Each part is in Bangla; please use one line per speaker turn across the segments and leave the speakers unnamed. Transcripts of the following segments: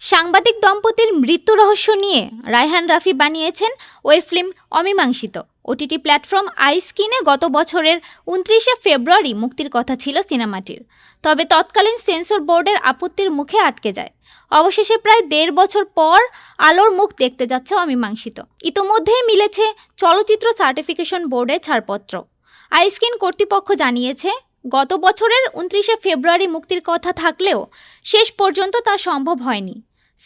সাংবাদিক দম্পতির মৃত্যু রহস্য নিয়ে রায়হান রাফি বানিয়েছেন web film Amimangshito. OTT platform আইস্কিনে গত বছরের উনত্রিশে ফেব্রুয়ারি মুক্তির কথা ছিল সিনেমাটির। তবে তৎকালীন সেন্সর বোর্ডের আপত্তির মুখে আটকে যায়। অবশেষে প্রায় দেড় বছর পর আলোর মুখ দেখতে যাচ্ছে অমীমাংসিত। ইতোমধ্যেই মিলেছে চলচ্চিত্র সার্টিফিকেশন বোর্ডের ছাড়পত্র। আইস্কিন কর্তৃপক্ষ জানিয়েছে, গত বছরের উনত্রিশে ফেব্রুয়ারি মুক্তির কথা থাকলেও শেষ পর্যন্ত তা সম্ভব হয়নি।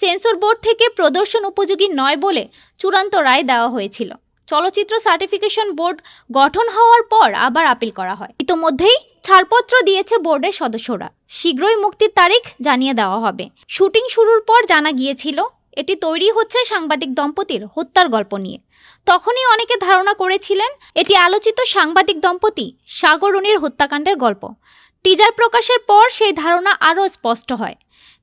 সেন্সর বোর্ড থেকে প্রদর্শন উপযোগী নয় বলে চূড়ান্ত রায় দেওয়া হয়েছিল। চলচ্চিত্র সার্টিফিকেশন বোর্ড গঠন হওয়ার পর আবার আপিল করা হয়। ইতোমধ্যেই ছাড়পত্র দিয়েছে বোর্ডের সদস্যরা। শীঘ্রই মুক্তির তারিখ জানিয়ে দেওয়া হবে। শুটিং শুরুর পর জানা গিয়েছিল, এটি তৈরি হচ্ছে সাংবাদিক দম্পতির হত্যার গল্প নিয়ে। তখনই অনেকে ধারণা করেছিলেন, এটি আলোচিত সাংবাদিক দম্পতি সাগরণীর হত্যাকাণ্ডের গল্প। টিজার প্রকাশের পর সেই ধারণা আরও স্পষ্ট হয়।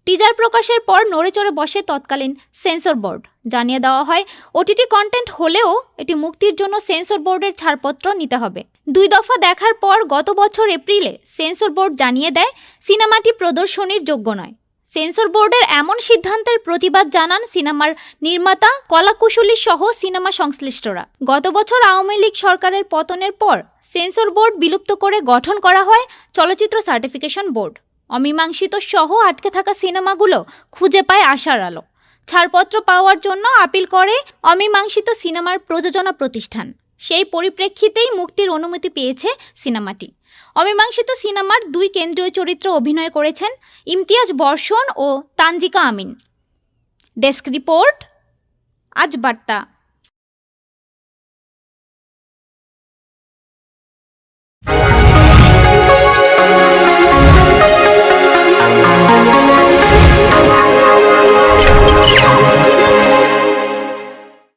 টিজার প্রকাশের পর নড়েচড়ে বসে তৎকালীন সেন্সর বোর্ড। জানিয়ে দেওয়া হয় ওটিটি কন্টেন্ট হলেও এটি মুক্তির জন্য সেন্সর বোর্ডের ছাড়পত্র নিতে হবে। দুই দফা দেখার পর গত বছর এপ্রিলে সেন্সর বোর্ড জানিয়ে দেয়, সিনেমাটি প্রদর্শনীর যোগ্য নয়। সেন্সর বোর্ডের এমন সিদ্ধান্তের প্রতিবাদ জানান সিনেমার নির্মাতা, কলাকুশলী সহ সিনেমা সংশ্লিষ্টরা। গত বছর আওয়ামী লীগ সরকারের পতনের পর সেন্সর বোর্ড বিলুপ্ত করে গঠন করা হয় চলচ্চিত্র সার্টিফিকেশন বোর্ড। অমীমাংসিত সহ আটকে থাকা সিনেমাগুলো খুঁজে পায় আশার আলো। ছাড়পত্র পাওয়ার জন্য আপিল করে অমীমাংসিত সিনেমার প্রযোজনা প্রতিষ্ঠান। সেই পরিপ্রেক্ষিতেই মুক্তির অনুমতি পেয়েছে সিনেমাটি। অমীমাংসিত সিনেমার দুই কেন্দ্রীয় চরিত্র অভিনয় করেছেন ইমতিয়াজ বর্ষণ ও তানজিকা আমিন। ডেস্ক রিপোর্ট, আজ বার্তা।